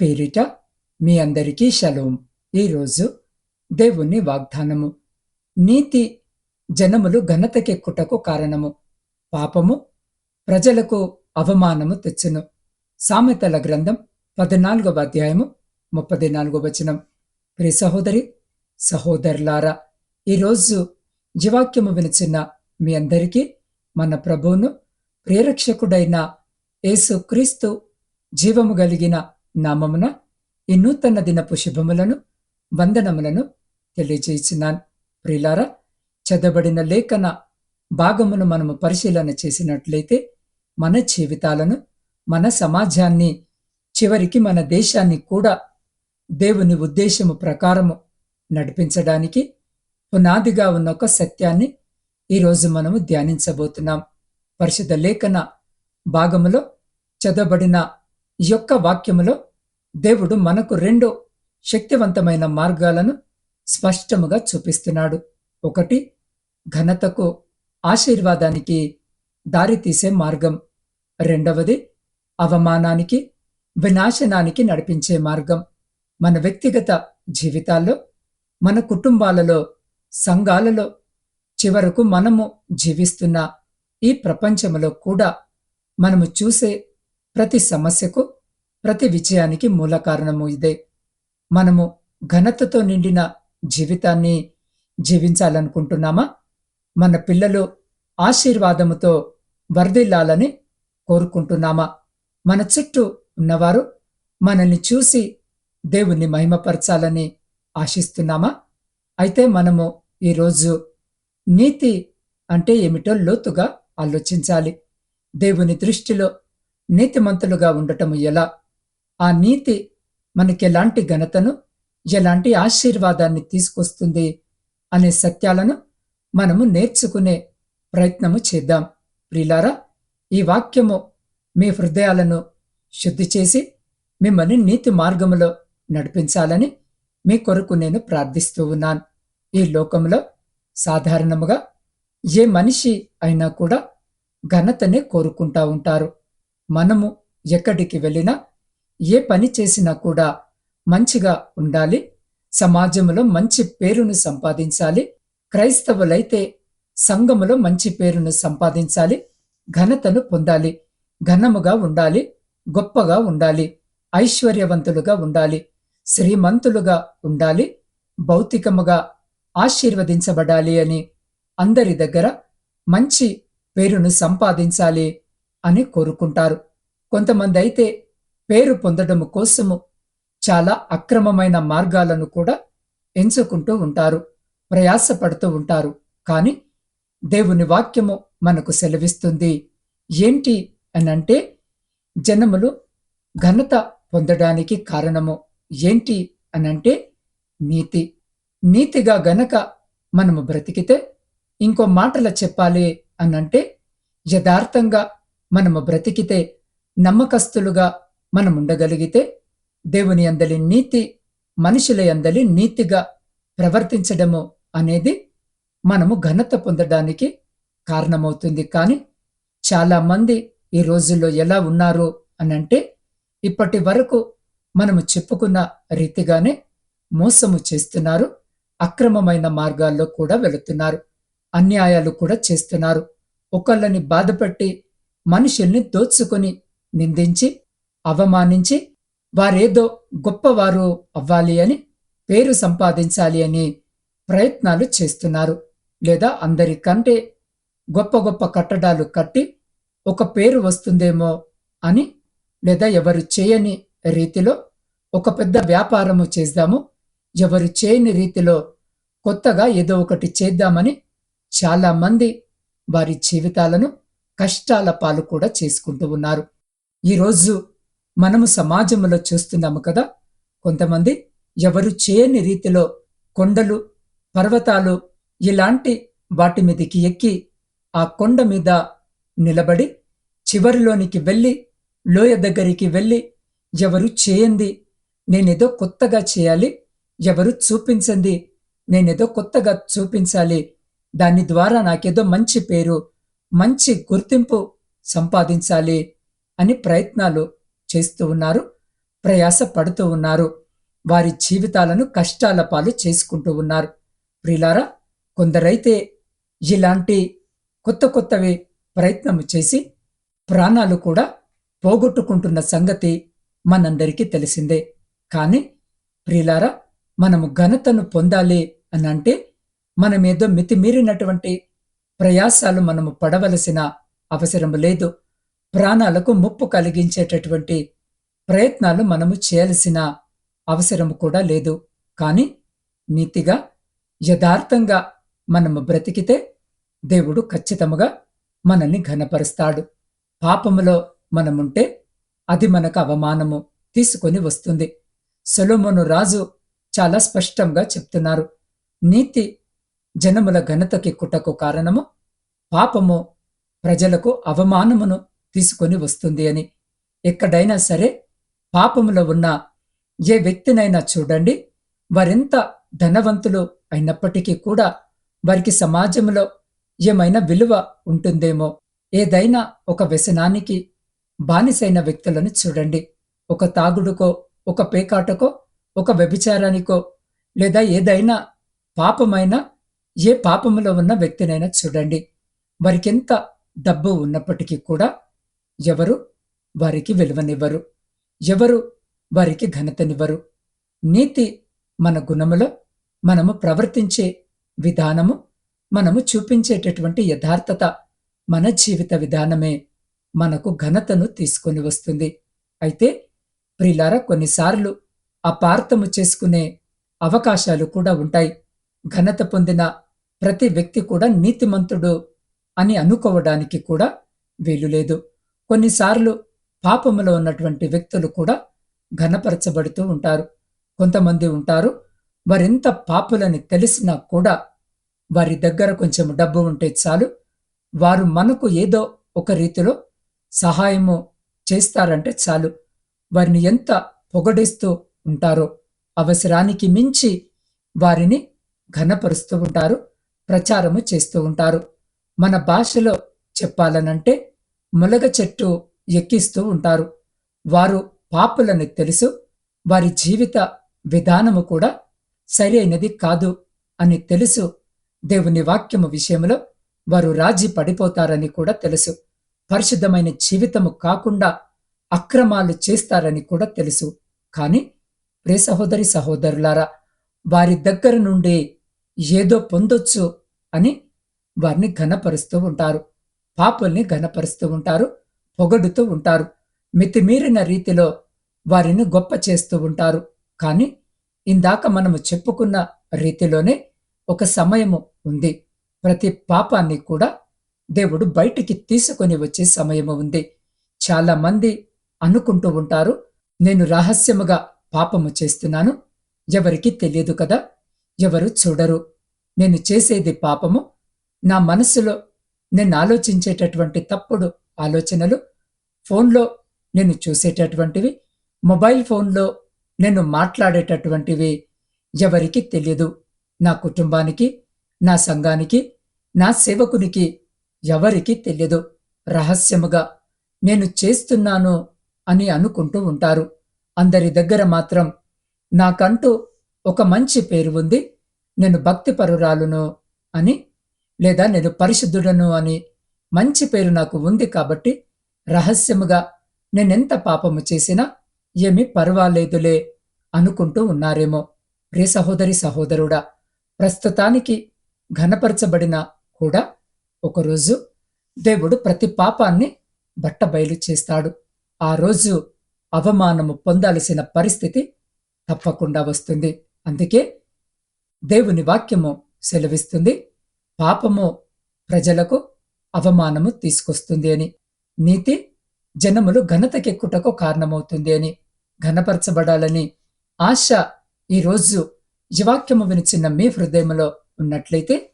పేరిట మీ అందరికీ షలోం. ఈరోజు దేవుని వాగ్దానము. నీతి జనములు ఘనతకెక్కుటకు కారణము. పాపము ప్రజలకు అవమానము తెచ్చును. సామెతల గ్రంథం పద్నాలుగవ అధ్యాయము ముప్పది నాలుగవ వచనం. ప్రి సహోదరి సహోదరులారా ఈరోజు జీవాక్యము వినిచిన మీ అందరికీ మన ప్రభువును ప్రేరక్షకుడైన యేసుక్రీస్తు జీవము కలిగిన నామమున ఈ నూతన దినపు శుభములను వందనములను తెలియజేసినాను ప్రిలారా చదవబడిన లేఖన భాగమును మనము పరిశీలన చేసినట్లయితే మన జీవితాలను మన సమాజాన్ని చివరికి మన దేశాన్ని కూడా దేవుని ఉద్దేశము ప్రకారము నడిపించడానికి పునాదిగా ఉన్న ఒక సత్యాన్ని ఈరోజు మనము ధ్యానించబోతున్నాం. పరిశుద్ధ లేఖన భాగములో చదవబడిన యొక్క వాక్యములో దేవుడు మనకు రెండు శక్తివంతమైన మార్గాలను స్పష్టముగా చూపిస్తున్నాడు. ఒకటి ఘనతకు ఆశీర్వాదానికి దారితీసే మార్గం. రెండవది అవమానానికి వినాశనానికి నడిపించే మార్గం. మన వ్యక్తిగత జీవితాల్లో మన కుటుంబాలలో సంఘాలలో చివరకు మనము జీవిస్తున్న ఈ ప్రపంచంలో కూడా మనము చూసే ప్రతి సమస్యకు ప్రతి విజయానికి మూల కారణము ఇదే. మనము ఘనతతో నిండిన జీవితాన్ని జీవించాలనుకుంటున్నామా? మన పిల్లలు ఆశీర్వాదముతో వర్ధిల్లాలని కోరుకుంటున్నామా? మన చుట్టూ ఉన్నవారు మనల్ని చూసి దేవుణ్ణి మహిమపరచాలని ఆశిస్తున్నామా? అయితే మనము ఈరోజు నీతి అంటే ఏమిటో లోతుగా ఆలోచించాలి. దేవుని దృష్టిలో నీతిమంతులుగా ఉండటము ఎలా? ఆ నీతి మనకి ఎలాంటి ఘనతను ఎలాంటి ఆశీర్వాదాన్ని తీసుకొస్తుంది అనే సత్యాలను మనము నేర్చుకునే ప్రయత్నము చేద్దాం. ప్రిలారా ఈ వాక్యము మీ హృదయాలను శుద్ధి చేసి మిమ్మల్ని నీతి మార్గములో నడిపించాలని మీ కొరకు నేను ప్రార్థిస్తూ ఉన్నాను. ఈ లోకంలో సాధారణముగా ఏ మనిషి అయినా కూడా ఘనతనే కోరుకుంటా ఉంటారు. మనము ఎక్కడికి వెళ్ళినా ఏ పని చేసినా కూడా మంచిగా ఉండాలి. సమాజంలో మంచి పేరును సంపాదించాలి. క్రైస్తవులైతే సంఘములో మంచి పేరును సంపాదించాలి. ఘనతను పొందాలి. ఘనముగా ఉండాలి. గొప్పగా ఉండాలి. ఐశ్వర్యవంతులుగా ఉండాలి. శ్రీమంతులుగా ఉండాలి. భౌతికముగా ఆశీర్వదించబడాలి అని అందరి దగ్గర మంచి పేరును సంపాదించాలి. అని కోరుకుంటారు. కొంతమంది అయితే పేరు పొందడం కోసము చాలా అక్రమమైన మార్గాలను కూడా ఎంచుకుంటూ ఉంటారు. ప్రయాసపడుతూ ఉంటారు. కానీ దేవుని వాక్యము మనకు సెలవిస్తుంది. ఏంటి అనంటే జనములు ఘనత పొందడానికి కారణము ఏంటి అనంటే నీతి. నీతిగా గనక మనము బ్రతికితే ఇంకో మాటల చెప్పాలి అనంటే యథార్థంగా మనము బ్రతికితే నమ్మకస్తులుగా మనం ఉండగలిగితే దేవుని అందలి నీతి మనుషుల అందలి నీతిగా ప్రవర్తించడము అనేది మనము ఘనత పొందడానికి కారణమవుతుంది. కానీ చాలామంది ఈ రోజుల్లో ఎలా ఉన్నారు అనంటే ఇప్పటి వరకు మనము చెప్పుకున్న రీతిగానే మోసము చేస్తున్నారు అక్రమమైన మార్గాల్లో కూడా వెళుతున్నారు అన్యాయాలు కూడా చేస్తున్నారు. ఒకళ్ళని బాధపెట్టి మనుషుల్ని దోచుకొని నిందించి అవమానించి వారేదో గొప్పవారు అవ్వాలి అని పేరు సంపాదించాలి అని ప్రయత్నాలు చేస్తున్నారు. లేదా అందరికంటే గొప్ప గొప్ప కట్టడాలు కట్టి ఒక పేరు వస్తుందేమో అని లేదా ఎవరు చేయని రీతిలో ఒక పెద్ద వ్యాపారము చేద్దాము ఎవరు చేయని రీతిలో కొత్తగా ఏదో ఒకటి చేద్దామని చాలామంది వారి జీవితాలను కష్టాల పాలు కూడా చేసుకుంటూ ఉన్నారు. ఈరోజు మనము సమాజంలో చూస్తున్నాము కదా కొంతమంది ఎవరు చేయని రీతిలో కొండలు పర్వతాలు ఇలాంటి వాటి మీదకి ఎక్కి ఆ కొండ మీద నిలబడి చివరిలోనికి వెళ్ళి లోయ దగ్గరికి వెళ్ళి ఎవరు చేయంది నేనేదో కొత్తగా చేయాలి ఎవరు చూపించండి నేనేదో కొత్తగా చూపించాలి దాని ద్వారా నాకేదో మంచి పేరు మంచి గుర్తింపు సంపాదించాలి అని ప్రయత్నాలు చేస్తూ ఉన్నారు ప్రయాస పడుతూ ఉన్నారు. వారి జీవితాలను కష్టాల పాలు చేసుకుంటూ ఉన్నారు. ప్రిలారా కొందరైతే ఇలాంటి కొత్త కొత్తవి ప్రయత్నం చేసి ప్రాణాలు కూడా పోగొట్టుకుంటున్న సంగతి మనందరికీ తెలిసిందే. కానీ ప్రిలారా మనము ఘనతను పొందాలి అని అంటే మనమేదో మితిమీరినటువంటి ప్రయాసాలు మనము పడవలసిన అవసరం లేదు. ప్రాణాలకు ముప్పు కలిగించేటటువంటి ప్రయత్నాలు మనము చేయాల్సిన అవసరం కూడా లేదు. కానీ నీతిగా యథార్థంగా మనము బ్రతికితే దేవుడు ఖచ్చితముగా మనల్ని ఘనపరుస్తాడు. పాపములో మనముంటే అది మనకు అవమానము తీసుకొని వస్తుంది. సొలోమోను రాజు చాలా స్పష్టంగా చెప్తున్నారు. నీతి జనముల ఘనతకెక్కుటకు కారణము పాపము ప్రజలకు అవమానమును తీసుకొని వస్తుంది అని. ఎక్కడైనా సరే పాపములో ఉన్న ఏ వ్యక్తినైనా చూడండి వారెంత ధనవంతులు అయినప్పటికీ కూడా వారికి సమాజంలో ఏమైనా విలువ ఉంటుందేమో ఏదైనా ఒక వ్యసనానికి బానిసైన వ్యక్తులను చూడండి. ఒక తాగుడుకో ఒక పేకాటకో ఒక వ్యభిచారానికో లేదా ఏదైనా పాపమైన ఏ పాపములో ఉన్న వ్యక్తినైనా చూడండి. వారికెంత డబ్బు ఉన్నప్పటికీ కూడా ఎవరు వారికి విలువనివ్వరు. ఎవరు వారికి ఘనతనివ్వరు. నీతి మన గుణములో మనము ప్రవర్తించే విధానము మనము చూపించేటటువంటి యథార్థత మన జీవిత విధానమే మనకు ఘనతను తీసుకొని వస్తుంది. అయితే ప్రిలారా కొన్నిసార్లు అపార్థము చేసుకునే అవకాశాలు కూడా ఉంటాయి. ఘనత పొందిన ప్రతి వ్యక్తి కూడా నీతిమంతుడు అని అనుకోవడానికి కూడా వీలు లేదు. కొన్నిసార్లు పాపములో ఉన్నటువంటి వ్యక్తులు కూడా ఘనపరచబడుతూ ఉంటారు. కొంతమంది ఉంటారు. వారెంత పాపులని తెలిసినా కూడా వారి దగ్గర కొంచెం డబ్బు ఉంటే చాలు. వారు మనకు ఏదో ఒక రీతిలో సహాయము చేస్తారంటే చాలు. వారిని ఎంత పొగడిస్తూ ఉంటారో అవసరానికి మించి వారిని ఘనపరుస్తూ ఉంటారు ప్రచారము చేస్తూ ఉంటారు. మన భాషలో చెప్పాలనంటే ములగ చెట్టు ఎక్కిస్తూ ఉంటారు. వారు పాపులని తెలుసు వారి జీవిత విధానము కూడా సరైనది కాదు అని తెలుసు. దేవుని వాక్యము విషయంలో వారు రాజీ పడిపోతారని కూడా తెలుసు. పరిశుద్ధమైన జీవితము కాకుండా అక్రమాలు చేస్తారని కూడా తెలుసు. కానీ ప్రే సహోదరి సహోదరులారా వారి దగ్గర నుండి ఏదో పొందొచ్చు అని వారిని ఘనపరుస్తూ ఉంటారు. పాపుల్ని ఘనపరుస్తూ ఉంటారు. పొగడుతూ ఉంటారు. మితిమీరిన రీతిలో వారిని గొప్ప చేస్తూ ఉంటారు. కానీ ఇందాక మనము చెప్పుకున్న రీతిలోనే ఒక సమయము ఉంది. ప్రతి పాపాన్ని కూడా దేవుడు బయటికి తీసుకొని వచ్చే సమయము ఉంది. చాలా మంది అనుకుంటూ ఉంటారు నేను రహస్యముగా పాపము చేస్తున్నాను. ఎవరికి తెలియదు కదా? ఎవరు చూడరు. నేను చేసేది పాపము. నా మనసులో నేను ఆలోచించేటటువంటి తప్పుడు ఆలోచనలు. ఫోన్లో నేను చూసేటటువంటివి. మొబైల్ ఫోన్లో నేను మాట్లాడేటటువంటివి ఎవరికి తెలియదు నా కుటుంబానికి నా సంఘానికి నా సేవకునికి ఎవరికి తెలియదు రహస్యముగా నేను చేస్తున్నాను అని అనుకుంటూ ఉంటారు. అందరి దగ్గర మాత్రం నాకంటూ ఒక మంచి పేరు ఉంది. నేను భక్తిపరురాలును అని లేదా నేను పరిశుద్ధుడను అని మంచి పేరు నాకు ఉంది కాబట్టి రహస్యముగా నేనెంత పాపము చేసినా ఏమీ పర్వాలేదులే అనుకుంటూ ఉన్నారేమో. ప్రే సహోదరి సహోదరుడా ప్రస్తుతానికి ఘనపరచబడిన కూడా ఒకరోజు దేవుడు ప్రతి పాపాన్ని బట్టబయలు చేస్తాడు. ఆ రోజు అవమానము పొందాల్సిన పరిస్థితి తప్పకుండా వస్తుంది. అందుకే దేవుని వాక్యము సెలవిస్తుంది. పాపము ప్రజలకు అవమానము తీసుకొస్తుంది అని. నీతి జనములు ఘనతకెక్కుటకు కారణమవుతుంది అని ఘనపరచబడాలని ఆశ ఈరోజు ఈ వాక్యము వినిచిన మీ హృదయంలో ఉన్నట్లయితే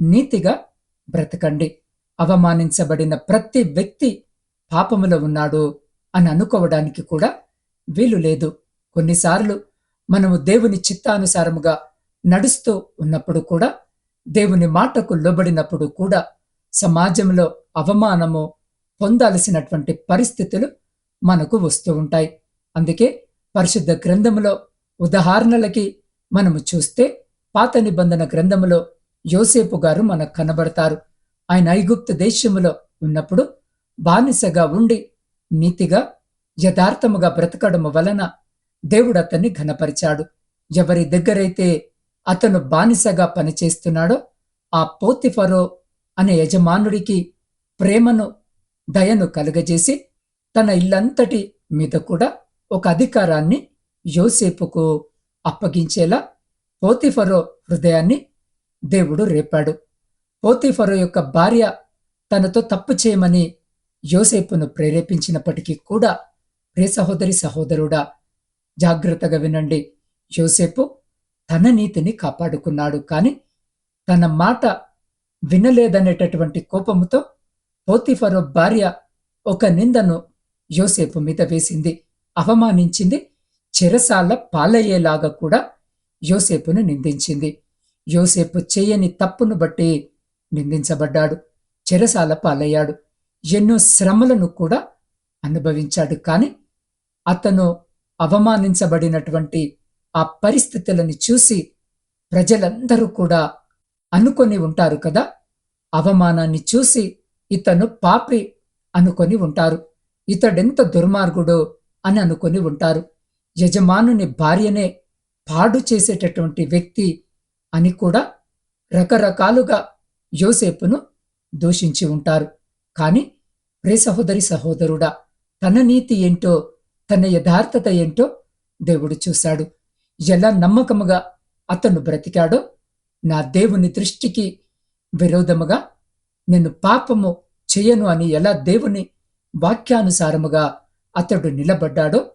నీతిగా బ్రతకండి. అవమానించబడిన ప్రతి వ్యక్తి పాపములో ఉన్నాడు అని అనుకోవడానికి కూడా వీలు లేదు. కొన్నిసార్లు మనము దేవుని చిత్తానుసారముగా నడుస్తూ ఉన్నప్పుడు కూడా దేవుని మాటకు లోబడినప్పుడు కూడా సమాజంలో అవమానము పొందాల్సినటువంటి పరిస్థితులు మనకు వస్తూ ఉంటాయి. అందుకే పరిశుద్ధ గ్రంథములో ఉదాహరణలకి మనము చూస్తే పాత నిబంధన గ్రంథములో యోసేపు గారు మనకు కనబడతారు. ఆయన ఐగుప్త దేశములో ఉన్నప్పుడు బానిసగా ఉండి నీతిగా యథార్థముగా బ్రతకడము వలన దేవుడు అతన్ని ఘనపరిచాడు. ఎవరి దగ్గరైతే అతను బానిసగా పనిచేస్తున్నాడో ఆ పోతిఫరో అనే యజమానుడికి ప్రేమను దయను కలుగజేసి తన ఇల్లంతటి మీద కూడా ఒక అధికారాన్ని యోసేపుకు అప్పగించేలా పోతిఫరో హృదయాన్ని దేవుడు రేపాడు. పోతిఫరో యొక్క భార్య తనతో తప్పు చేయమని యోసేపును ప్రేరేపించినప్పటికీ కూడా ప్రే సహోదరి సహోదరుడా జాగ్రత్తగా వినండి. యోసేపు తన నీతిని కాపాడుకున్నాడు. కాని తన మాట వినలేదనేటటువంటి కోపముతో పోతిఫరో భార్య ఒక నిందను యోసేపు మీద వేసింది. అవమానించింది. చెరసాల పాలయ్యేలాగా కూడా యోసేపును నిందించింది. యోసేపు చేయని తప్పును బట్టి నిందించబడ్డాడు. చెరసాల పాలయ్యాడు. ఎన్నో శ్రమలను కూడా అనుభవించాడు. కాని అతను అవమానించబడినటువంటి ఆ పరిస్థితులను చూసి ప్రజలందరూ కూడా అనుకొని ఉంటారు కదా? అవమానాన్ని చూసి ఇతను పాపి అనుకొని ఉంటారు. ఇతడెంత దుర్మార్గుడో అని అనుకొని ఉంటారు. యజమానుని భార్యనే పాడు చేసేటటువంటి వ్యక్తి అని కూడా రకరకాలుగా యోసేపును దూషించి ఉంటారు. కానీ ప్రే సహోదరి సహోదరుడా తన నీతి ఏంటో తన యథార్థత ఏంటో దేవుడు చూశాడు. ఎలా నమ్మకముగా అతను బ్రతికాడో నా దేవుని దృష్టికి విరోధముగా నేను పాపము చేయను అని ఎలా దేవుని వాక్యానుసారముగా అతడు నిలబడ్డాడో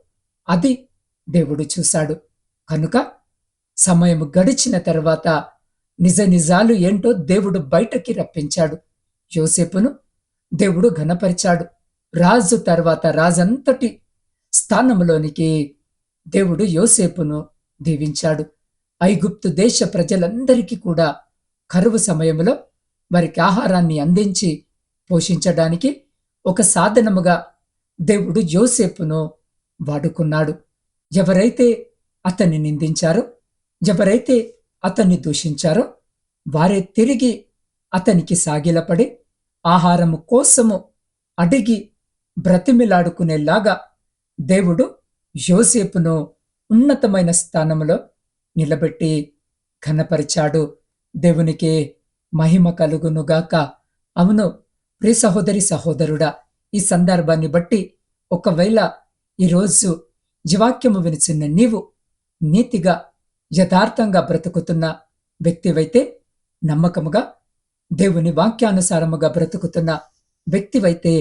అది దేవుడు చూశాడు. కనుక సమయం గడిచిన తర్వాత నిజ నిజాలు ఏంటో దేవుడు బయటకి రప్పించాడు. యోసేపును దేవుడు ఘనపరిచాడు. రాజు తర్వాత రాజంతటి స్థానంలోనికి దేవుడు యోసేపును దీవించాడు. ఐగుప్తు దేశ ప్రజలందరికీ కూడా కరువు సమయంలో వారికి ఆహారాన్ని అందించి పోషించడానికి ఒక సాధనముగా దేవుడు యోసేపును వాడుకున్నాడు. ఎవరైతే అతన్ని నిందించారో ఎవరైతే అతన్ని దూషించారో వారే తిరిగి అతనికి సాగిలపడి ఆహారము కోసము అడిగి బ్రతిమిలాడుకునేలాగా దేవుడు యోసేపును ఉన్నతమైన స్థానంలో నిలబెట్టి ఘనపరిచాడు. దేవునికి మహిమ కలుగునుగాక అవును ప్రి సహోదరి సహోదరుడా ఈ సందర్భాన్ని బట్టి ఒకవేళ ఈరోజు జీవాక్యము వినిచిన్న నీవు నీతిగా యథార్థంగా బ్రతుకుతున్న వ్యక్తివైతే నమ్మకముగా దేవుని వాక్యానుసారముగా బ్రతుకుతున్న వ్యక్తివైతే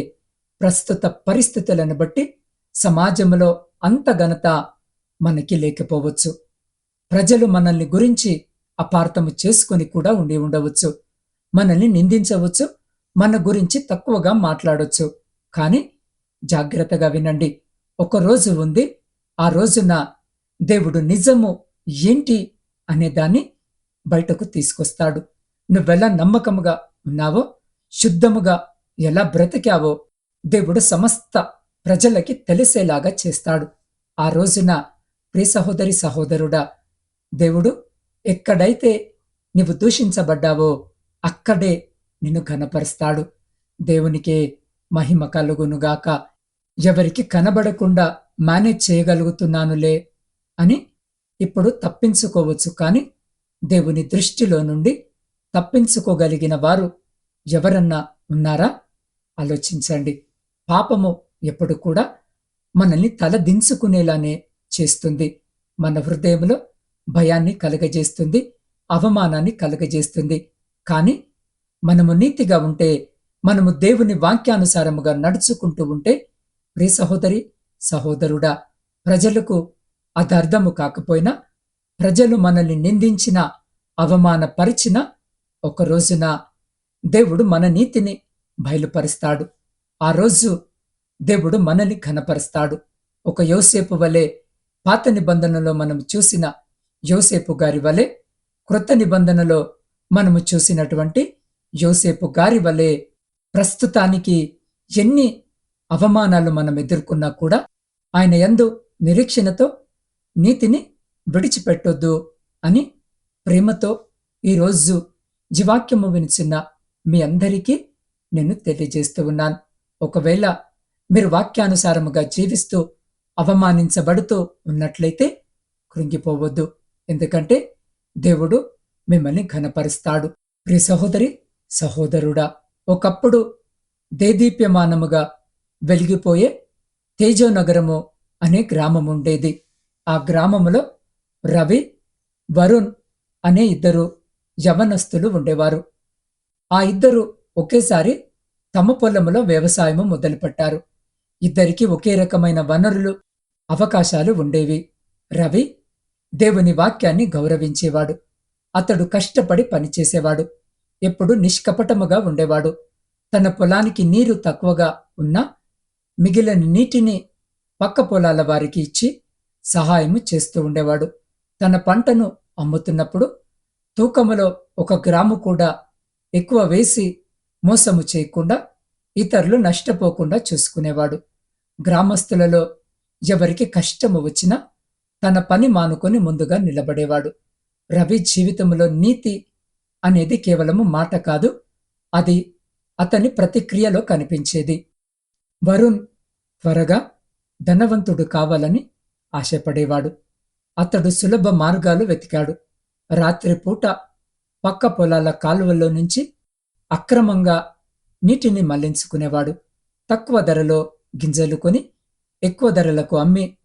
ప్రస్తుత పరిస్థితులను బట్టి సమాజంలో అంత ఘనత మనకి లేకపోవచ్చు. ప్రజలు మనల్ని గురించి అపార్థము చేసుకొని కూడా ఉండి ఉండవచ్చు. మనల్ని నిందించవచ్చు. మన గురించి తక్కువగా మాట్లాడొచ్చు. కానీ జాగ్రత్తగా వినండి. ఒక రోజు ఉంది. ఆ రోజున దేవుడు నిజము ఏంటి అనేదాన్ని బయటకు తీసుకొస్తాడు. నువ్వెలా నమ్మకముగా ఉన్నావో శుద్ధముగా ఎలా బ్రతికావో దేవుడు సమస్త ప్రజలకి తెలిసేలాగా చేస్తాడు. ఆ రోజున ప్రి సహోదరి సహోదరుడా దేవుడు ఎక్కడైతే నీవు దూషించబడ్డావో అక్కడే నిన్ను ఘనపరుస్తాడు. దేవునికే మహిమ కలుగునుగాక. ఎవరికి కనబడకుండా మేనేజ్ చేయగలుగుతున్నానులే అని ఇప్పుడు తప్పించుకోవచ్చు. కానీ దేవుని దృష్టిలో నుండి తప్పించుకోగలిగిన వారు ఎవరన్నా ఉన్నారా? ఆలోచించండి. పాపము ఎప్పుడు కూడా మనల్ని తల దించుకునేలానే చేస్తుంది. మన హృదయంలో భయాన్ని కలగజేస్తుంది అవమానాన్ని కలగజేస్తుంది. కానీ మనము నీతిగా ఉంటే మనము దేవుని వాక్యానుసారముగా నడుచుకుంటూ ఉంటే ప్రియ సహోదరి సహోదరుడా ప్రజలకు అదర్థము కాకపోయినా ప్రజలు మనల్ని నిందించిన అవమానపరిచిన ఒక రోజున దేవుడు మన నీతిని బయలుపరుస్తాడు. ఆ రోజు దేవుడు మనల్ని ఘనపరుస్తాడు. ఒక యోసేపు వలె పాత నిబంధనలో మనం చూసిన యోసేపు గారి వలె క్రొత్త నిబంధనలో మనము చూసినటువంటి యోసేపు గారి వలె ప్రస్తుతానికి ఎన్ని అవమానాలు మనం ఎదుర్కొన్నా కూడా ఆయన యందు నిరీక్షణతో నీతిని విడిచిపెట్టొద్దు అని ప్రేమతో ఈరోజు జీవాక్యము వినిచిన మీ అందరికీ నేను తెలియజేస్తూ ఉన్నాను. ఒకవేళ మీరు వాక్యానుసారముగా జీవిస్తూ అవమానించబడుతూ ఉన్నట్లయితే కృంగిపోవద్దు. ఎందుకంటే దేవుడు మిమ్మల్ని ఘనపరుస్తాడు. ప్రియ సహోదరి సహోదరుడా ఒకప్పుడు దేదీప్యమానముగా వెలిగిపోయే తేజోనగరము అనే గ్రామం ఉండేది ఆ గ్రామములో రవి వరుణ్ అనే ఇద్దరు యవనస్తులు ఉండేవారు. ఆ ఇద్దరు ఒకేసారి తమ పొలములో వ్యవసాయము మొదలుపెట్టారు. ఇద్దరికి ఒకే రకమైన వనరులు అవకాశాలు ఉండేవి. రవి దేవుని వాక్యాన్ని గౌరవించేవాడు. అతడు కష్టపడి పనిచేసేవాడు. ఎప్పుడు నిష్కపటముగా ఉండేవాడు. తన పొలానికి నీరు తక్కువగా ఉన్నా మిగిలిన నీటిని పక్క పొలాల వారికి ఇచ్చి సహాయము చేస్తూ ఉండేవాడు. తన పంటను అమ్ముతున్నప్పుడు తూకములో ఒక గ్రాము కూడా ఎక్కువ వేసి మోసము చేయకుండా ఇతరులు నష్టపోకుండా చూసుకునేవాడు. గ్రామస్తులలో ఎవరికి కష్టము వచ్చినా తన పని మానుకొని ముందుగా నిలబడేవాడు. రవి జీవితంలో నీతి అనేది కేవలము మాట కాదు అది అతని ప్రతిక్రియలో కనిపించేది. వరుణ్ త్వరగా ధనవంతుడు కావాలని ఆశపడేవాడు. అతడు సులభ మార్గాలు వెతికాడు. రాత్రిపూట పక్క పొలాల కాలువల్లో నుంచి అక్రమంగా నీటిని మళ్ళించుకునేవాడు. తక్కువ ధరలో గింజలు కొని ఎక్కువ ధరలకు అమ్మి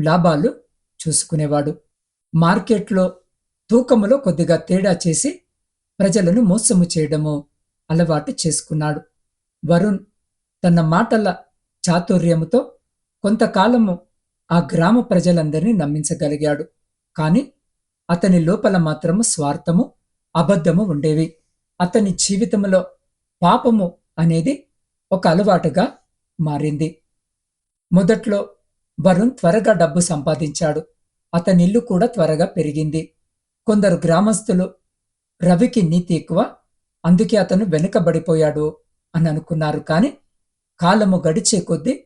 లాభాలు చూసుకునేవాడు. మార్కెట్లో తూకములో కొద్దిగా తేడా చేసి ప్రజలను మోసము చేయడము అలవాటు చేసుకున్నాడు. వరుణ్ తన మాటల చాతుర్యముతో కొంతకాలము ఆ గ్రామ ప్రజలందరినీ నమ్మించగలిగాడు. కాని అతని లోపల మాత్రము స్వార్థము అబద్ధము ఉండేవి. అతని జీవితంలో పాపము అనేది ఒక అలవాటుగా మారింది. మొదట్లో వరుణ్ త్వరగా డబ్బు సంపాదించాడు. అతని ఇల్లు కూడా త్వరగా పెరిగింది. కొందరు గ్రామస్తులు రవికి నీతి ఎక్కువ అందుకే అతను వెనుకబడిపోయాడు అని అనుకున్నారు. కాని కాలము గడిచే కొద్దీ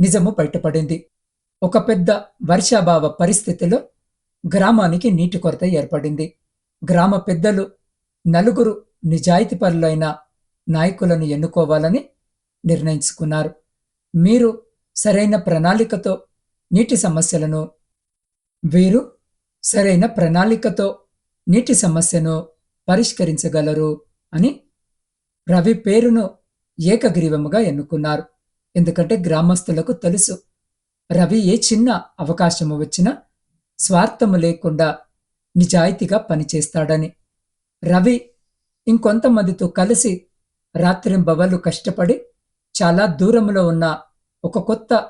నిజము బయటపడింది. ఒక పెద్ద వర్షాభావ పరిస్థితిలో గ్రామానికి నీటి కొరత ఏర్పడింది. గ్రామ పెద్దలు నలుగురు నిజాయితీపరులైన నాయకులను ఎన్నుకోవాలని నిర్ణయించుకున్నారు. మీరు సరైన ప్రణాళికతో నీటి సమస్యలను వీరు సరైన ప్రణాళికతో నీటి సమస్యను పరిష్కరించగలరు అని రవి పేరును ఏకగ్రీవముగా ఎన్నుకున్నారు. ఎందుకంటే గ్రామస్తులకు తెలుసు రవి ఏ చిన్న అవకాశము వచ్చినా స్వార్థము లేకుండా నిజాయితీగా పనిచేస్తాడని. రవి ఇంకొంతమందితో కలిసి రాత్రింబవళ్ళు కష్టపడి చాలా దూరంలో ఉన్న ఒక కొత్త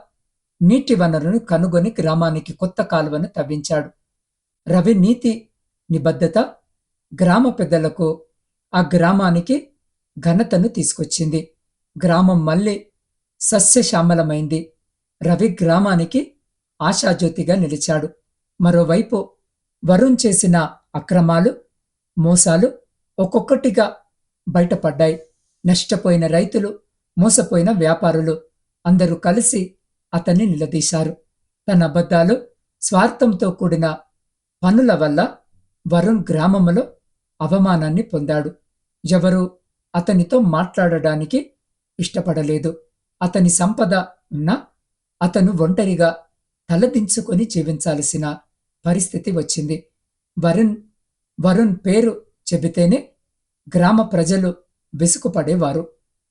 నీటి వనరును కనుగొని గ్రామానికి కొత్త కాలువను తవ్వించాడు. రవి నీతి నిబద్ధత గ్రామ పెద్దలకు ఆ గ్రామానికి ఘనతను తీసుకొచ్చింది. గ్రామం మళ్ళీ సస్యశ్యామలమైంది. రవి గ్రామానికి ఆశాజ్యోతిగా నిలిచాడు. మరోవైపు వరుణ్ చేసిన అక్రమాలు మోసాలు ఒక్కొక్కటిగా బయటపడ్డాయి. నష్టపోయిన రైతులు మోసపోయిన వ్యాపారులు అందరూ కలిసి అతన్ని నిలదీశారు. తన అబద్ధాలు స్వార్థంతో కూడిన పనుల వల్ల వరుణ్ గ్రామములో అవమానాన్ని పొందాడు. ఎవరు అతనితో మాట్లాడడానికి ఇష్టపడలేదు. అతని సంపద ఉన్నా అతను ఒంటరిగా తలదించుకొని జీవించాల్సిన పరిస్థితి వచ్చింది. వరుణ్ వరుణ్ పేరు చెబితేనే గ్రామ ప్రజలు విసుగుపడేవారు.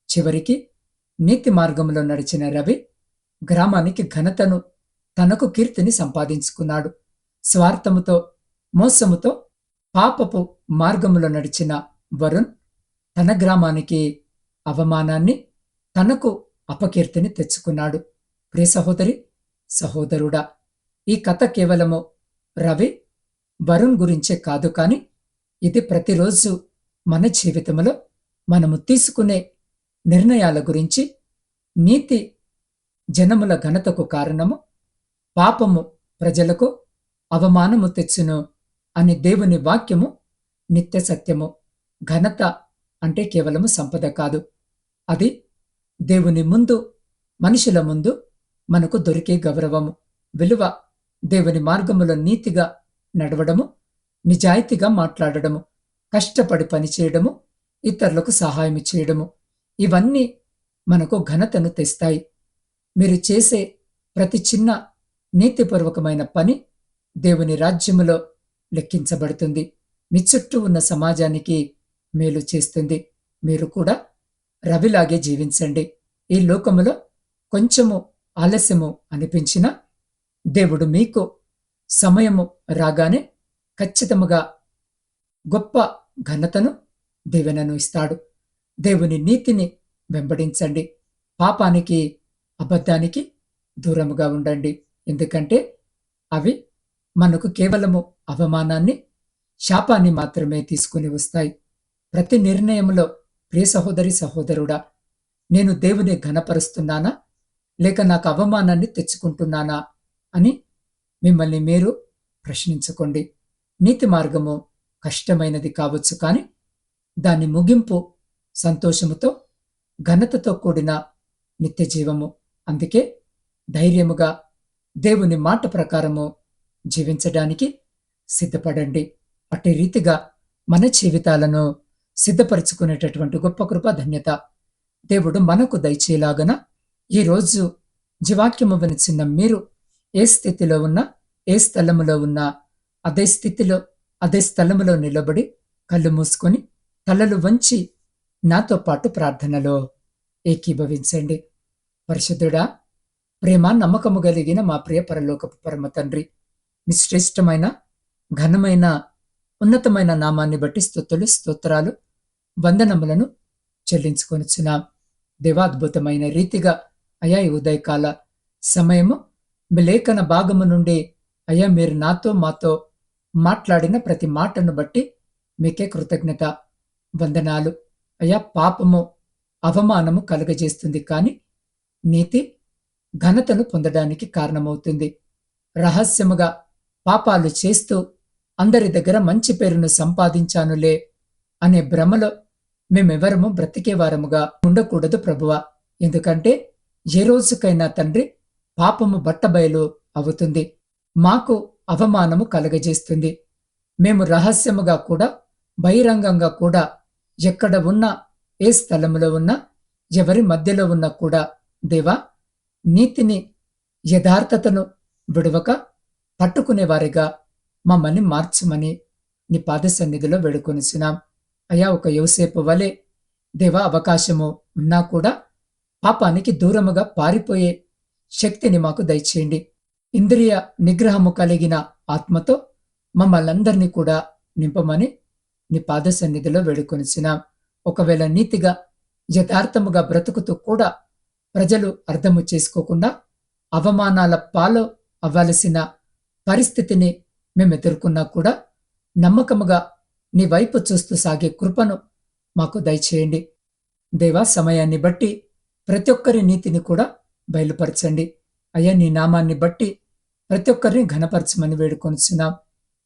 చివరికి నీతి మార్గంలో నడిచిన రవి గ్రామానికి ఘనతను తనకు కీర్తిని సంపాదించుకున్నాడు. స్వార్థముతో మోసముతో పాపపు మార్గములో నడిచిన వరుణ్ తన గ్రామానికి అవమానాన్ని తనకు అపకీర్తిని తెచ్చుకున్నాడు. ప్రియ సహోదరి సహోదరుడా ఈ కథ కేవలము రవి వరుణ్ గురించే కాదు కాని ఇది ప్రతిరోజు మన జీవితంలో మనము తీసుకునే నిర్ణయాల గురించి నీతి జనముల ఘనతకు కారణము పాపము ప్రజలకు అవమానము తెచ్చును అని దేవుని వాక్యము నిత్య సత్యము. ఘనత అంటే కేవలము సంపద కాదు. అది దేవుని ముందు మనుషుల ముందు మనకు దొరికే గౌరవము. విలువ దేవుని మార్గములో నీతిగా నడవడము నిజాయితీగా మాట్లాడడము కష్టపడి పనిచేయడము ఇతరులకు సహాయం చేయడము. ఇవన్నీ మనకు ఘనతను తెస్తాయి. మీరు చేసే ప్రతి చిన్న నీతిపూర్వకమైన పని దేవుని రాజ్యములో లెక్కించబడుతుంది. మీ చుట్టూ ఉన్న సమాజానికి మేలు చేస్తుంది. మీరు కూడా రవిలాగే జీవించండి. ఈ లోకములో కొంచెము ఆలస్యము అనిపించినా దేవుడు మీకు సమయము రాగానే ఖచ్చితముగా గొప్ప ఘనతను దీవెనను ఇస్తాడు. దేవుని నీతిని వెంబడించండి. పాపానికి అబద్ధానికి దూరముగా ఉండండి. ఎందుకంటే అవి మనకు కేవలము అవమానాన్ని శాపాన్ని మాత్రమే తీసుకుని వస్తాయి. ప్రతి నిర్ణయంలో ప్రియ సహోదరి సహోదరుడా నేను దేవుని ఘనపరుస్తున్నానా? లేక నాకు అవమానాన్ని తెచ్చుకుంటున్నానా? అని మిమ్మల్ని మీరు ప్రశ్నించుకోండి. నీతి మార్గము కష్టమైనది కావచ్చు కానీ దాని ముగింపు సంతోషముతో ఘనతతో కూడిన నిత్య జీవము అందుకే ధైర్యముగా దేవుని మాట ప్రకారము జీవించడానికి సిద్ధపడండి. అట్టి రీతిగా మన జీవితాలను సిద్ధపరచుకునేటటువంటి గొప్ప కృప ధన్యత దేవుడు మనకు దయచేలాగన ఈరోజు జీవాక్యము వినిచిన్న మీరు ఏ స్థితిలో ఉన్నా ఏ స్థలములో ఉన్నా అదే స్థితిలో అదే స్థలములో నిలబడి కళ్ళు మూసుకొని తలలు వంచి నాతో పాటు ప్రార్థనలో ఏకీభవించండి. పరిశుద్ధుడా ప్రేమ నమ్మకము కలిగిన మా ప్రియ పరలోకపు పరమ తండ్రి మీ శ్రేష్టమైన ఘనమైన ఉన్నతమైన నామాన్ని బట్టి స్థుతులు స్తోత్రాలు వందనములను చెల్లించుకొనిచున్నాం. దేవాద్భుతమైన రీతిగా అయా ఈ ఉదయకాల సమయము మీ లేఖన భాగము నుండి అయ్యా మీరు నాతో మాతో మాట్లాడిన ప్రతి మాటను బట్టి మీకే కృతజ్ఞత వందనాలు. అయ్యా పాపము అవమానము కలుగజేస్తుంది కానీ నీతి ఘనతను పొందడానికి కారణమవుతుంది. రహస్యముగా పాపాలు చేస్తూ అందరి దగ్గర మంచి పేరును సంపాదించానులే అనే భ్రమలో మేమెవరము బ్రతికేవారముగా ఉండకూడదు ప్రభువా. ఎందుకంటే ఏ రోజుకైనా తండ్రి పాపము బట్టబయలు అవుతుంది. మాకు అవమానము కలగజేస్తుంది. మేము రహస్యముగా కూడా బహిరంగంగా కూడా ఎక్కడ ఉన్నా ఏ స్థలంలో ఉన్నా ఎవరి మధ్యలో ఉన్నా కూడా దేవా నీతిని యథార్థతను విడవక పట్టుకునేవారిగా మమ్మల్ని మార్చమని నీ పాద సన్నిధిలో వేడుకొనిసినాం అయా ఒక యోసేపు వలె దేవా అవకాశము ఉన్నా కూడా పాపానికి దూరముగా పారిపోయే శక్తిని మాకు దయచేయండి. ఇంద్రియ నిగ్రహము కలిగిన ఆత్మతో మమ్మల్ందరినీ కూడా నింపమని నీ పాద సన్నిధిలో వేడుకొనిసినాం. ఒకవేళ నీతిగా యథార్థముగా బ్రతుకుతూ కూడా ప్రజలు అర్థము చేసుకోకుండా అవమానాల పాలు అవ్వాల్సిన పరిస్థితిని మేము ఎదుర్కొన్నా కూడా నమ్మకముగా నీ వైపు చూస్తూ సాగే కృపను మాకు దయచేయండి. దేవా సమయాన్ని బట్టి ప్రతి ఒక్కరి నీతిని కూడా బయలుపరచండి. అయ్యా నీ నామాన్ని బట్టి ప్రతి ఒక్కరిని ఘనపరచమని వేడుకొనిచున్నాం.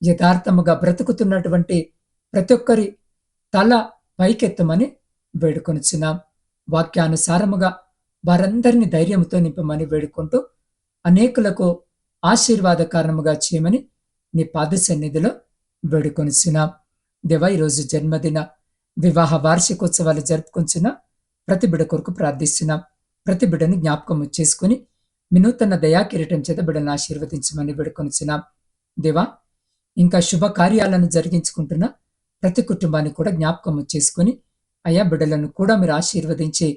యథార్థముగా బ్రతుకుతున్నటువంటి ప్రతి ఒక్కరి తల పైకెత్తమని వేడుకొనిచున్నాం వాక్యానుసారముగా వారందరినీ ధైర్యంతో నింపమని వేడుకుంటూ అనేకులకు ఆశీర్వాదకారణముగా చేయమని నీ పాద సన్నిధిలో వేడుకొనిచున్నాం దివా ఈరోజు జన్మదిన వివాహ వార్షికోత్సవాలు జరుపుకొంచున్న ప్రతి బిడ కొరకు ప్రార్థిస్తున్నాం. ప్రతి బిడను జ్ఞాపకం చేసుకుని వినూతన దయాకిరీటం చేత బిడను ఆశీర్వదించమని వేడుకొనిచున్నాం దేవా ఇంకా శుభకార్యాలను జరిగించుకుంటున్నా జరిగించుకుంటున్న ప్రతి కుటుంబాన్ని కూడా జ్ఞాపకం చేసుకుని అయా బిడ్డలను కూడా మీరు ఆశీర్వదించి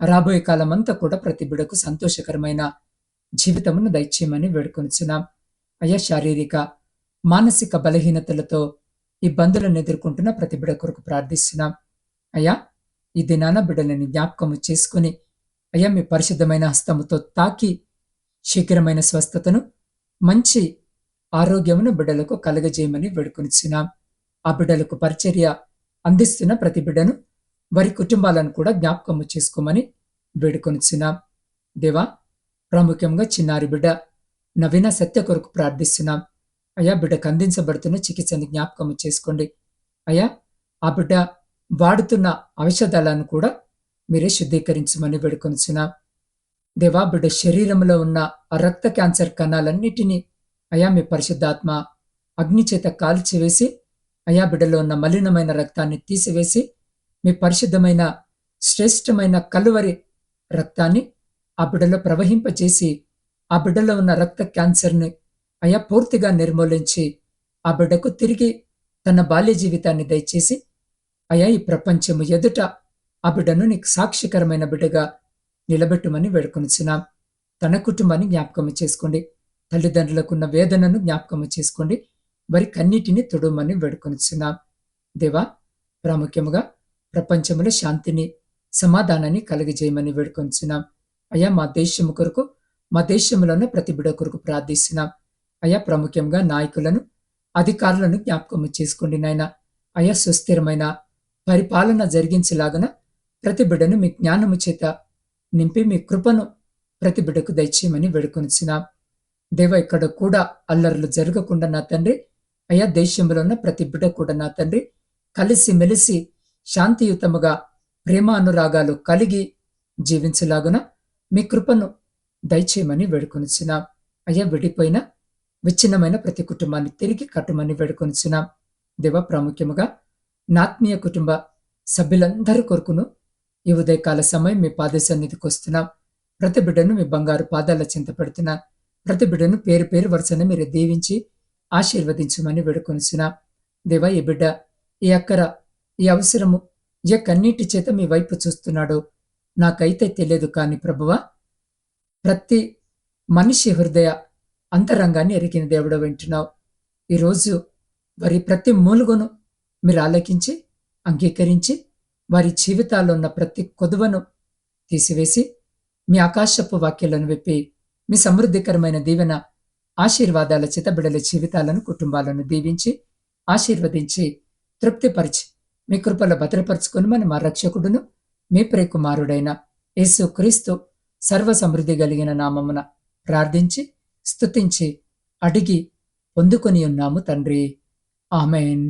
రాబోయే కాలం అంతా కూడా ప్రతి బిడకు సంతోషకరమైన జీవితమును దయచేయమని వేడుకొనిచున్నాం. అయ్యా శారీరక మానసిక బలహీనతలతో ఇబ్బందులను ఎదుర్కొంటున్న ప్రతి బిడ కొరకు ప్రార్థిస్తున్నాం. అయ్యా ఈ దినాన బిడ్డలని జ్ఞాపకము చేసుకుని అయ్యా మీ పరిశుద్ధమైన హస్తముతో తాకి శీఘ్రమైన స్వస్థతను మంచి ఆరోగ్యమును బిడ్డలకు కలగజేయమని వేడుకొనిచున్నాం. ఆ బిడ్డలకు పరిచర్య అందిస్తున్న ప్రతి బిడ్డను వారి కుటుంబాలను కూడా జ్ఞాపకము చేసుకోమని వేడుకొనిచున్నాం. దేవా ప్రాముఖ్యంగా చిన్నారి బిడ్డ నవీన సత్య కొరకు ప్రార్థిస్తున్నాం. అయ్యా బిడ్డకు అందించబడుతున్న చికిత్సని జ్ఞాపకం చేసుకోండి. అయ్యా ఆ బిడ్డ వాడుతున్న ఔషధాలను కూడా మీరే శుద్ధీకరించమని వేడుకొనిచున్నాం. దేవా బిడ్డ శరీరంలో ఉన్న ఆ రక్త క్యాన్సర్ కణాలన్నిటినీ అయా మీ పరిశుద్ధాత్మ అగ్నిచేత కాల్చివేసి అయా బిడ్డలో ఉన్న మలినమైన రక్తాన్ని తీసివేసి మీ పరిశుద్ధమైన శ్రేష్టమైన కలువరి రక్తాన్ని ఆ బిడ్డలో ప్రవహింపచేసి ఆ బిడ్డలో ఉన్న రక్త క్యాన్సర్ని అయా పూర్తిగా నిర్మూలించి ఆ బిడ్డకు తిరిగి తన బాల్య జీవితాన్ని దయచేసి అయా ఈ ప్రపంచము ఎదుట ఆ బిడ్డను నీకు సాక్షికరమైన బిడ్డగా నిలబెట్టుమని వేడుకొనిచున్నాం. తన కుటుంబాన్ని జ్ఞాపకం చేసుకోండి. తల్లిదండ్రులకున్న వేదనను జ్ఞాపకం చేసుకోండి. వారి కన్నిటిని తొడమని వేడుకొనిచున్నాం. దేవా ప్రాముఖ్యముగా ప్రపంచంలో శాంతిని సమాధానాన్ని కలిగజేయమని వేడుకొనిచున్నాం. అయ్యా మా దేశము కొరకు మా దేశంలో ప్రతి బిడ కొరకు ప్రార్థిస్తున్నాం. అయ్యా ప్రాముఖ్యంగా నాయకులను అధికారులను జ్ఞాపకం చేసుకోండి నాయన. అయా సుస్థిరమైన పరిపాలన జరిగించేలాగన ప్రతి బిడ్డను మీ జ్ఞానము చేత నింపి మీ కృపను ప్రతి బిడ్డకు దయచేయమని వేడుకొనిచున్నాం. దేవ ఇక్కడ కూడా అల్లర్లు జరగకుండా నా తండ్రి అయా దేశంలో ఉన్న ప్రతి బిడ్డ కూడా నా తండ్రి కలిసి మెలిసి శాంతియుతముగా ప్రేమ అనురాగాలు కలిగి జీవించలాగున మీ కృపను దయచేయమని వేడుకొనిచున్నాం. అయ్యా విడిపోయిన విచ్ఛిన్నమైన ప్రతి కుటుంబాన్ని తిరిగి కట్టమని వేడుకొనిచున్నాం. దేవ ప్రాముఖ్యముగా నాత్మీయ కుటుంబ సభ్యులందరి కొరకును ఈ ఉదయకాల సమయం మీ పాద సన్నిధికి వస్తున్నాం. ప్రతి బిడ్డను మీ బంగారు పాదాల చింత పెడుతున్నా. ప్రతి బిడ్డను పేరు పేరు వరుసను మీరు దీవించి ఆశీర్వదించమని వేడుకొనిచున్నా దేవా ఈ బిడ్డ ఈ అక్కర ఈ అవసరము ఏ కన్నీటి చేత మీ వైపు చూస్తున్నాడో నాకైతే తెలియదు కాని ప్రభువా ప్రతి మనిషి హృదయ అంతరంగాన్ని ఎరిగిన దేవుడు వింటున్నావు. ఈరోజు వారి ప్రతి మూలుగును మీరు ఆలకించి అంగీకరించి వారి జీవితాల్లో ఉన్న ప్రతి కొదువను తీసివేసి మీ ఆకాశపు వాక్యాలను విప్పి మీ సమృద్ధికరమైన దీవెన ఆశీర్వాదాల చితబిడల జీవితాలను కుటుంబాలను దీవించి ఆశీర్వదించి తృప్తిపరిచి మీ కృపలో భద్రపరుచుకొని మన మా రక్షకుడును మీ ప్రేకుమారుడైన యేసు క్రీస్తు సర్వ సమృద్ధి కలిగిన నామమున ప్రార్థించి స్తుతించి అడిగి పొందుకొని ఉన్నాము తండ్రి. ఆమెన్.